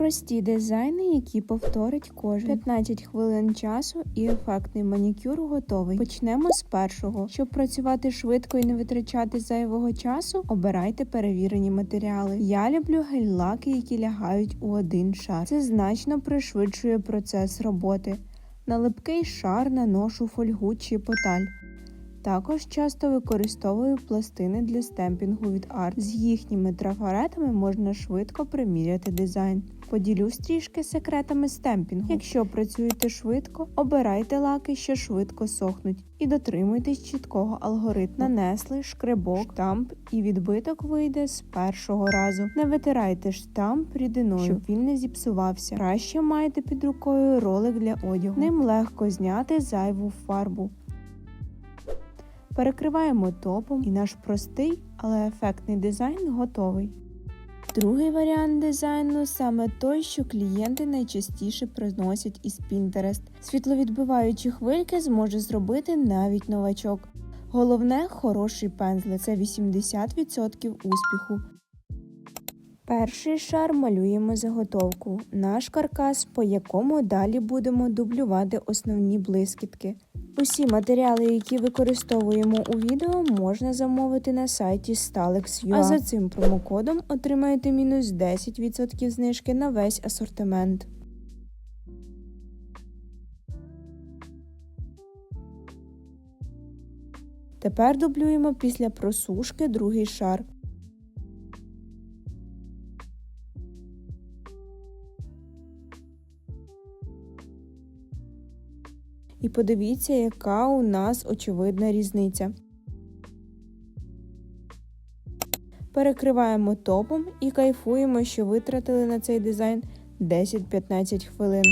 Прості дизайни, які повторить кожен 15 хвилин часу і ефектний манікюр готовий. Почнемо з першого. Щоб працювати швидко і не витрачати зайвого часу, обирайте перевірені матеріали. Я люблю гель-лаки, які лягають у один шар. Це значно пришвидшує процес роботи. На липкий шар наношу фольгу чи поталь. Також часто використовую пластини для стемпінгу від арт. З їхніми трафаретами можна швидко приміряти дизайн. Поділюсь трішки секретами стемпінгу. Якщо працюєте швидко, обирайте лаки, що швидко сохнуть, і дотримуйтесь чіткого алгоритму. Нанесли шкребок, штамп і відбиток вийде з першого разу. Не витирайте штамп рідиною, щоб він не зіпсувався. Краще маєте під рукою ролик для одягу. Ним легко зняти зайву фарбу. Перекриваємо топом і наш простий, але ефектний дизайн готовий. Другий варіант дизайну саме той, що клієнти найчастіше приносять із Pinterest. Світловідбиваючі хвильки зможе зробити навіть новачок. Головне хороший пензлик це 80% успіху. Перший шар малюємо заготовку, наш каркас, по якому далі будемо дублювати основні блискітки. Усі матеріали, які використовуємо у відео, можна замовити на сайті Stalex.ua. А за цим промокодом отримаєте мінус 10% знижки на весь асортимент. Тепер дублюємо після просушки другий шар. І подивіться, яка у нас очевидна різниця. Перекриваємо топом і кайфуємо, що витратили на цей дизайн 10-15 хвилин.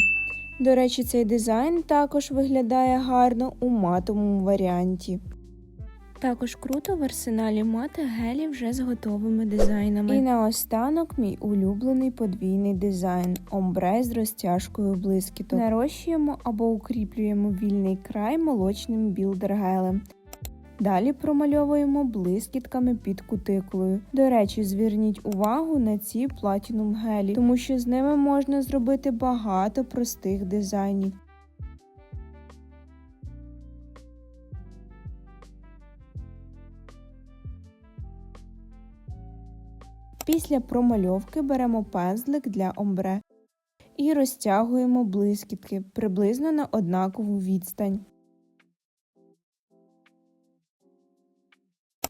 До речі, цей дизайн також виглядає гарно у матовому варіанті. Також круто в арсеналі мати гелі вже з готовими дизайнами. І наостанок мій улюблений подвійний дизайн омбре з розтяжкою блискіток. Нарощуємо або укріплюємо вільний край молочним білдергелем. Далі промальовуємо блискітками під кутикулою. До речі, зверніть увагу на ці платінум гелі, тому що з ними можна зробити багато простих дизайнів. Після промальовки беремо пензлик для омбре і розтягуємо блискітки приблизно на однакову відстань.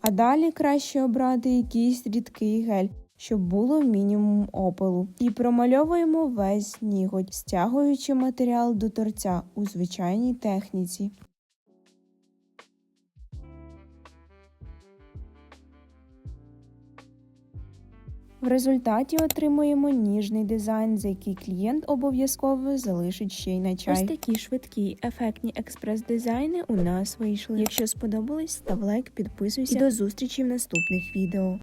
А далі краще обрати якийсь рідкий гель, щоб було мінімум опилу. І промальовуємо весь ніготь, стягуючи матеріал до торця у звичайній техніці. В результаті отримуємо ніжний дизайн, за який клієнт обов'язково залишить ще й на чай. Ось такі швидкі, ефектні експрес-дизайни у нас вийшли. Якщо сподобались, став лайк, підписуйся і до зустрічі в наступних відео.